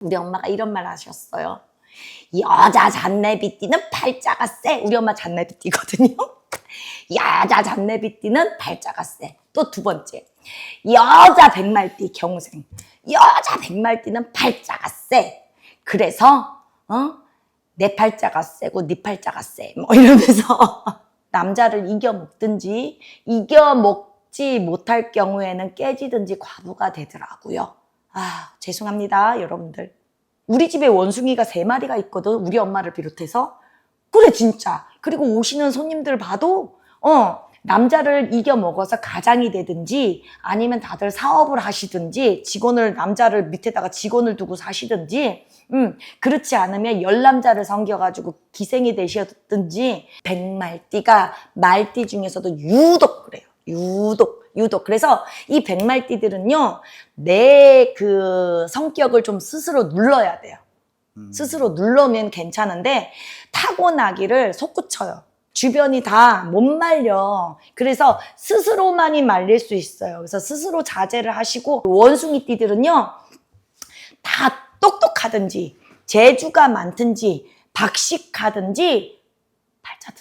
우리 엄마가 이런 말 하셨어요. 여자 잔내비띠는 팔자가 세. 우리 엄마 잔내비띠거든요. 여자 잔내비띠는 팔자가 세. 또 두 번째. 여자 백말띠 경생. 여자 백말띠는 팔자가 세. 그래서 어? 내 팔자가 세고 네 팔자가 세. 뭐 이러면서 남자를 이겨 먹든지 이겨 먹지 못할 경우에는 깨지든지 과부가 되더라고요. 아, 죄송합니다, 여러분들. 우리 집에 원숭이가 세 마리가 있거든, 우리 엄마를 비롯해서. 그래, 진짜. 그리고 오시는 손님들 봐도, 어, 남자를 이겨 먹어서 가장이 되든지 아니면 다들 사업을 하시든지 직원을, 남자를 밑에다가 직원을 두고 사시든지, 음, 그렇지 않으면 열남자를 섬겨가지고 기생이 되셨든지, 백말띠가 말띠 중에서도 유독. 유독. 유독. 그래서 이 백말띠들은요, 내 그 성격을 좀 스스로 눌러야 돼요. 스스로 누르면 괜찮은데, 타고나기를 솟구쳐요. 주변이 다 못 말려. 그래서 스스로만이 말릴 수 있어요. 그래서 스스로 자제를 하시고, 원숭이띠들은요, 다 똑똑하든지, 재주가 많든지, 박식하든지, 팔자도.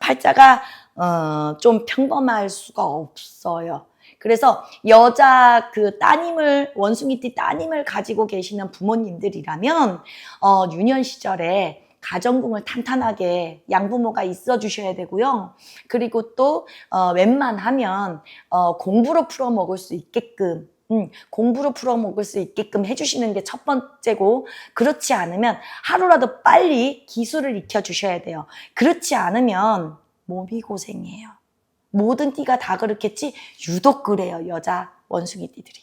팔자가 어, 좀 평범할 수가 없어요. 그래서 여자 그 따님을 원숭이띠 따님을 가지고 계시는 부모님들이라면 어, 유년 시절에 가정궁을 탄탄하게 양부모가 있어 주셔야 되고요. 그리고 또 어, 웬만하면 어, 공부로 풀어 먹을 수 있게끔 음, 공부로 풀어 먹을 수 있게끔 해주시는 게 첫 번째고 그렇지 않으면 하루라도 빨리 기술을 익혀 주셔야 돼요. 그렇지 않으면 몸이 고생해요. 모든 띠가 다 그렇겠지 유독 그래요 여자 원숭이 띠들이.